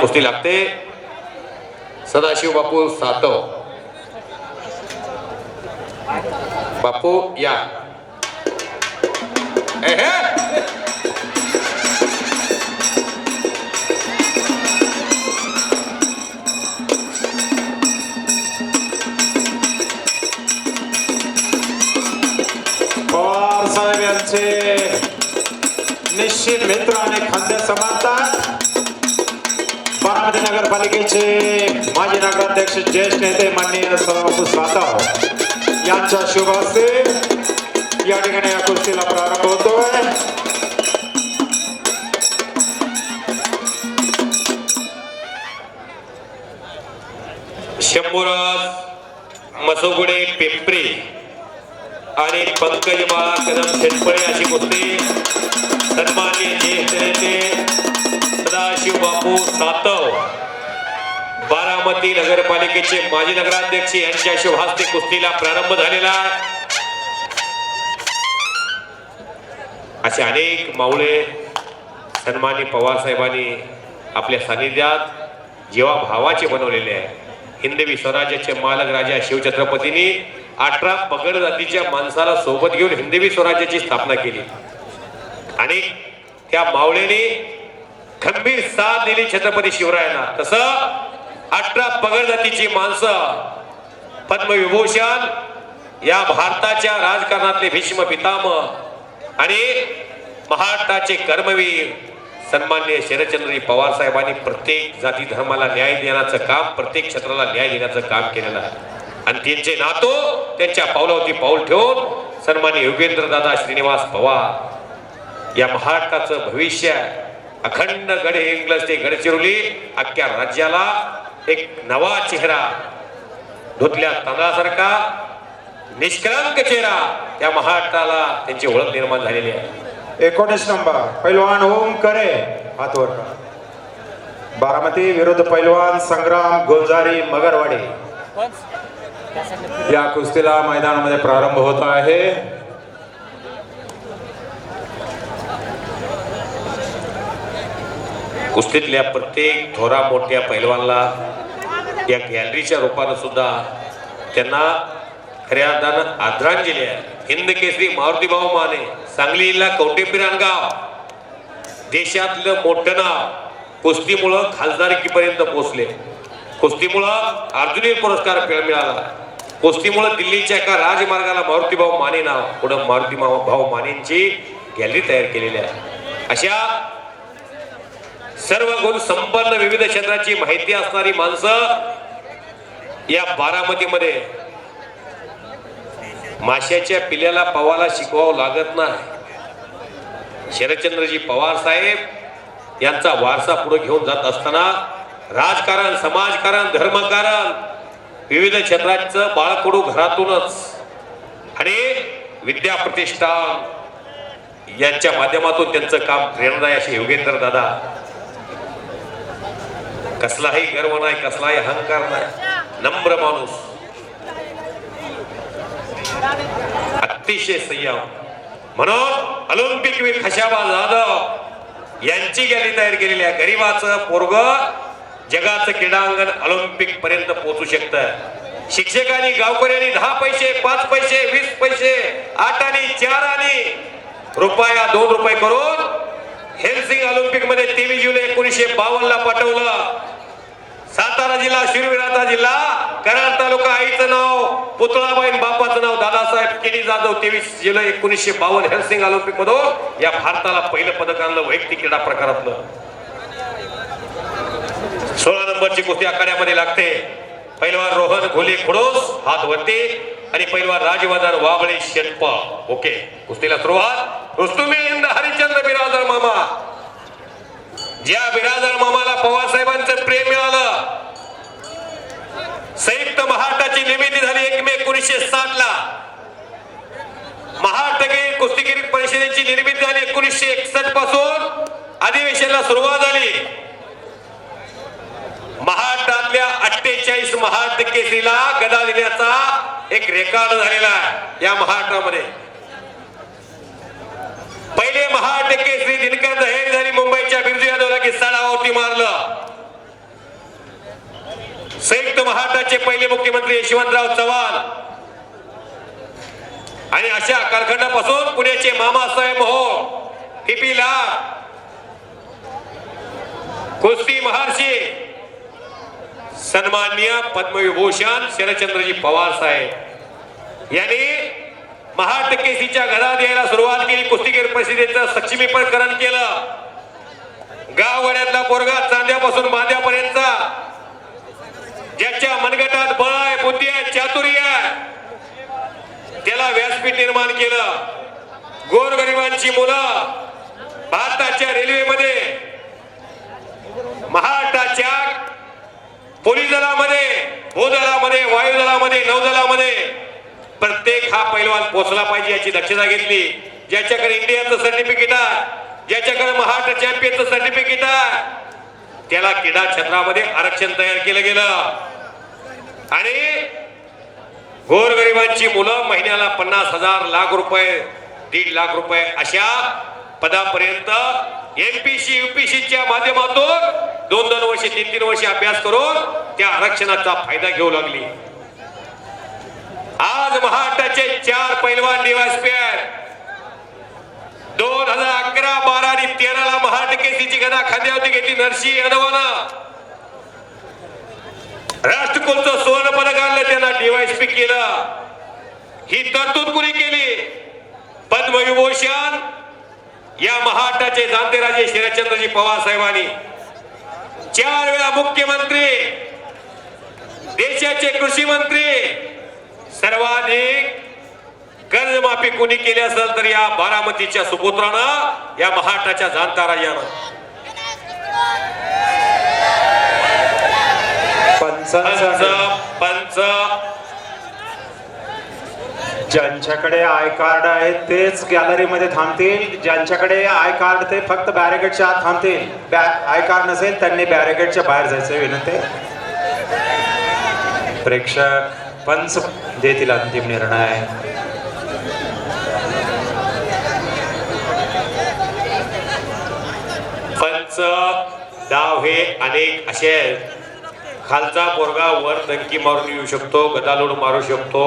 कुस्ती लागते. सदाशिव बापू सातव. बापू या. पवार साहेब यांचे निश्चित मित्र आणि खाद्य समाज ज्येष्ठ नेते माननीय सदाबापू सातव यांच्या शुभ हस्ते या ठिकाणी या कुस्तीला प्रारंभ होतोय. शंभूराज मसोगुडे पिंपरी आणि पंकज बाळा कदम शेटपळे अशी कुस्ती. सन्मान्य ज्येष्ठ नेते सदाशिव बापू सातव. बारामती नगरपालिकेचे माजी नगराध्यक्ष यांच्या शुभ हस्ते कुस्तीला प्रारंभ झालेला. आहे असे अनेक मावळे सन्मानी पवार साहेबांनी आपल्या सानिध्यात जेव्हा भावाचे बनवलेले आहे हिंदवी स्वराज्याचे मालक राजा शिवछत्रपतींनी अठरा पगड जातीच्या माणसाला सोबत घेऊन हिंदवी स्वराज्याची स्थापना केली. आणि त्या मावळेने खंबीर साथ दिली छत्रपती शिवरायांना. तसं अठरा पगड जातीची माणसं पद्मविभूषण या भारताच्या राजकारणातले भीष्म पितामह आणि महाराष्ट्राचे कर्मवीर सन्मान्य शरदचंद्रजी पवार साहेबांनी प्रत्येक जाती धर्माला न्याय देण्याचं काम प्रत्येक क्षेत्राला न्याय देण्याचं काम केलेलं आहे. आणि त्यांचे नातो त्यांच्या पावलावरती पाऊल ठेवून सन्मान्य योगेंद्र दादा श्रीनिवास पवार या महाराष्ट्राचं भविष्य अखंड गड इंग्लज ते गडचिरोली अख्ख्या राज्याला एक नवा चेहरा धुतल्या तांदळासारखा निष्कलंक चेहरा या महाराष्ट्राला त्यांची ओळख निर्माण झालेली आहे. एकोणीस नंबर पैलवान ओम करे हातवर बारामती विरुद्ध पैलवान संग्राम गोंजारी मगरवाडी. या कुस्तीला मैदानामध्ये प्रारंभ होत आहे. कुस्तीतल्या प्रत्येक थोरा मोठ्या पैलवानला या गॅलरीच्या रूपानं सुद्धा त्यांना खऱ्या अर्थानं आदरांजली आहे. हिंद केसरी मारुतीभाऊ माने सांगली जिल्हा कवटेपिरानगाव देशातलं मोठं नाव कुस्तीमुळं खासदारकीपर्यंत पोहोचले. कुस्तीमुळं अर्जुनी पुरस्कार मिळाला. कुस्तीमुळं दिल्लीच्या एका राजमार्गाला मारुतीभाऊ माने नाव पुढं मारुती भाऊ मानेंची गॅलरी तयार केलेली आहे. अशा सर्व गुण संपन्न विविध क्षेत्राची माहिती असणारी माणसं या बारामतीमध्ये माशाच्या पिल्याला पवाला शिकवावं लागत नाही. शरदचंद्रजी पवार साहेब यांचा वारसा पुढे घेऊन जात असताना राजकारण समाजकारण धर्मकारण विविध क्षेत्राचं बाळकडू घरातूनच आणि विद्या प्रतिष्ठान यांच्या माध्यमातून त्यांचं काम प्रेरणादायी असे योगेंद्र दादा. कसलाही गर्व नाही कसलाही अहंकार नाही. नम्र माणूस. अतिशय संयम. म्हणून ऑलिम्पिक वीर खशाबा जाधव यांची गॅली तयार केलेली आहे. गरीबाचं पोरग जगाचं क्रीडांगण ऑलिम्पिक पर्यंत पोहोचू शकत. शिक्षकांनी गावकऱ्यांनी दहा पैसे पाच पैसे वीस पैसे आठ आणि चार आणि रुपया दोन रुपये करून हेल्सिंग ऑलिम्पिकमध्ये तेवीस जुलै एकोणीसशे बावन्न ला पाठवलं. जिल्हा शिरविराचा जिल्हा कराड तालुका आईचं नाव पुतळाबाईन बापाचं नाव दादासाहेब केली जाधव तेवीस जुलै एकोणीसशे बावन्न हेल्सिंग ऑलिम्पिक मधून या भारताला पहिलं पदक आणलं वैयक्तिक क्रीडा प्रकारातलं. सोळा नंबरची कुस्ती आखाड्यामध्ये लागते. पहिलवान रोहन घोले खुडोस हात वरती आणि पहिलवान राजवर्धन वाबळे शेटप. ओके कुस्तीला सुरुवात. रुस्तुमी हिंद हरिचंद्र बिराजर मामा. ज्या बिराजर मामाला पवार साहेबांचं प्रेम मिळालं संयुक्त महाराष्ट्राची निर्मिती झाली एक मे एकोणीसशे साठ ला महाराष्ट्र कुस्तीगिरी परिषदेची निर्मिती झाली एकोणीसशे एकसष्टपासून अधिवेशनाला सुरुवात झाली. महाराष्ट्रातल्या अठ्ठेचाळीस महाराष्ट्र केसरीला गदा देण्याचा एक रेकॉर्ड झालेला आहे या महाराष्ट्रामध्ये. पहिले महाराष्ट्र केसरी दिनकर दहेज झाली मुंबईच्या बिरजू यादवला किस्सा सडावरती मारलं. संयुक्त महाराष्ट्राचे पहिले मुख्यमंत्री यशवंतराव चव्हाण. आणि अशा कारखान्यापासून पुण्याचे मामासाहेब हो टिपी कुस्ती महर्षी सन्माननीय पद्मविभूषण शरदचंद्रजी पवार साहेब. यांनी महाराष्ट्र केसीच्या घरात यायला सुरुवात केली कुस्तीगीर परिषदेचं सक्षमीकरण केलं. गाववाड्यातला पोरगा चांद्यापासून मांद्यापर्यंत ज्याच्या मनगटात बळ आहे बुद्धी आहे चातुर्य आहे त्याला व्यासपीठ निर्माण केलं. गोरगरिबांची मुलं भारताच्या रेल्वेमध्ये महाराष्ट्राच्या पोलीस दलामध्ये भूदलामध्ये वायुदलामध्ये नौदलामध्ये प्रत्येक हा पैलवान पोहोचला पाहिजे याची दक्षता घेतली. ज्याच्याकडे इंडियाचं सर्टिफिकेट आहे ज्याच्याकडे महाराष्ट्र चॅम्पियनचं सर्टिफिकेट आहे त्याला क्रीडा क्षेत्रामध्ये आरक्षण तयार केलं गेलं. आणि गोरगरिबांची मुलं महिन्याला पन्नास हजार लाख रुपये दीड लाख रुपये अशा पदापर्यंत एमपीसी युपीसीच्या माध्यमातून दोन दोन वर्ष तीन तीन वर्ष अभ्यास करून त्या आरक्षणाचा फायदा घेऊ लागली. आज महाराष्ट्राचे चार पैलवान डीवायसपी आहेत दोन हजार अकरा बारा आणि तेराला महाराष्ट्र केसीची गदा खांद्यावरती घेतली नरसी यादवानं. राष्ट्रकुलचं सुवर्ण पदक आणलं त्यांना डीवायसपी केलं. ही तरतूद कुणी केली? पद्मविभूषण या महाराष्ट्राचे जाणते राजे शरदचंद्रजी पवार साहेबांनी. चार वेळा मुख्यमंत्री देशाचे कृषी मंत्री सर्वाधिक कर्जमाफी कोणी केली असेल तर या बारामतीच्या सुपुत्रानं या महाराष्ट्राच्या जाणता राजानं पंच ज्यांच्याकडे आय कार्ड आहे तेच गॅलरीमध्ये थांबतील. ज्यांच्याकडे आय कार्ड ते फक्त बॅरिगेटच्या आत थांबतील. आय कार्ड नसेल त्यांनी बॅरिगेटच्या बाहेर जायचं विनंती. प्रेक्षक पंच देतील अंतिम निर्णय. पंच. डाव हे अनेक असे आहेत. खालचा पोरगा वर धनकी मारून येऊ शकतो गदालोड मारू शकतो.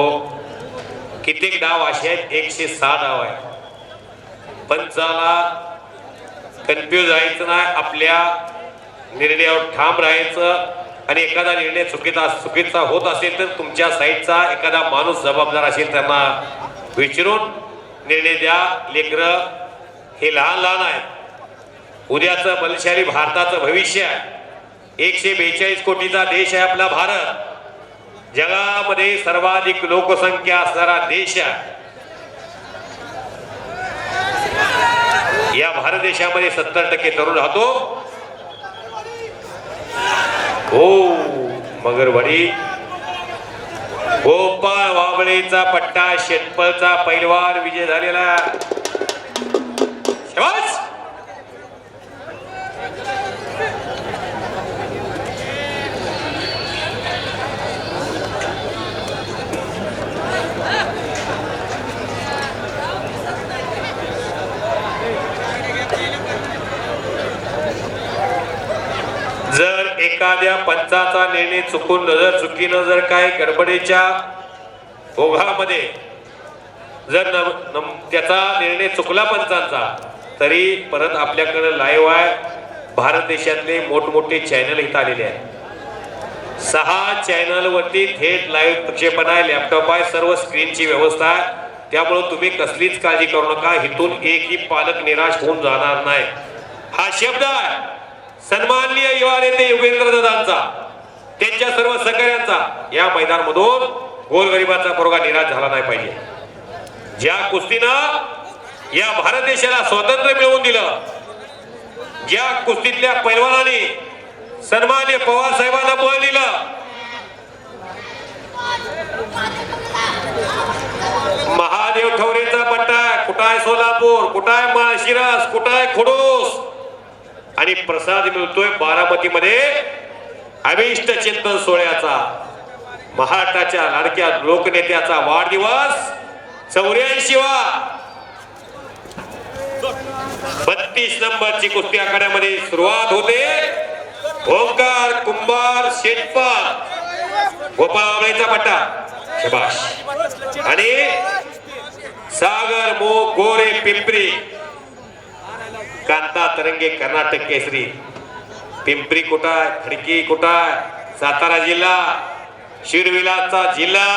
कित्येक डाव असे आहेत? एकशे सहा डाव आहे पंचाला कन्फ्यूज राहायचं नाही आपल्या निर्णयावर ठाम राहायचं. आणि एखादा निर्णय चुकीचा चुकीचा होत असेल तर तुमच्या साईडचा एखादा माणूस जबाबदार असेल त्यांना विचारून निर्णय द्या. लेकरं हे लहान लहान आहेत. उद्याचं बलशाली भारताचं भविष्य आहे. एकशे बेचाळीस कोटीचा देश आहे आपला भारत. जगामध्ये सर्वाधिक लोकसंख्या असणारा देश आहे. या भारत देशामध्ये सत्तर टक्के तरुण राहतो. हो मगरवाडी. गोपाळ वाबळेचा पट्टा शेतपळचा पैलवान विजय झालेला शाबास! जर एखाद्या पंचाचा निर्णय चुकून नजर चुकीनं जर काय गडबडीच्या ओघामध्ये जर नम- त्याचा निर्णय चुकला पंचांचा तरी परत आपल्याकडे लाईव्ह आहे. भारत देशातले मोठमोठे चॅनल इथं आलेले आहेत. सहा चॅनलवरती थेट लाईव्ह प्रक्षेपण आहे. लॅपटॉप आहे. सर्व स्क्रीनची व्यवस्था आहे. त्यामुळे तुम्ही कसलीच काळजी करू नका. इथून एकही पालक निराश होऊन जाणार नाही. हा शब्द आहे. सन्माननीय युवा नेते योगेंद्र दादांचा त्यांच्या सर्व सहकार्यांचा या मैदानमधून गोरगरिबाचा पोरगा निराश झाला नाही पाहिजे. ज्या कुस्तीनं या भारत देशाला स्वातंत्र्य मिळवून दिलं ज्या कुस्तीतल्या पैलवानाने सन्मान्य पवार साहेबांना बळ दिलं महादेव ठवरेचा पट्टा आहे. कुठं आहे सोलापूर? कुठं आहे माळशिरस? कुठं आहे खुडू? आणि प्रसाद मिळतोय बारामतीमध्ये. अभिष्ट चिंतन सोहळ्याचा महाराष्ट्राच्या लाडक्या लोकनेत्याचा वाढदिवस चौऱ्याऐंशी वा. बत्तीस नंबरची कुस्ती आखाड्यामध्ये सुरुवात होते. ओंकार कुंभार शेटपाल गोपाळ आंबळेचा पट्टा. शबाश. आणि सागर मो गोरे पिंपरी. कांता तरंगे कर्नाटक केसरी. पिंपरी कुठा खडकी कुठा सातारा जिल्हा शिरविलाचा जिल्हा.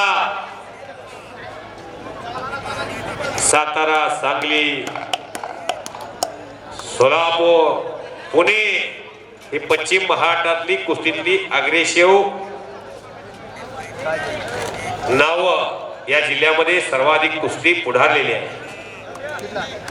सातारा सांगली सोलापूर पुणे. ही पश्चिम महाराष्ट्रातली कुस्तीतली अग्रेसेव नाव या जिल्ह्यामध्ये सर्वाधिक कुस्ती पुढारलेली आहे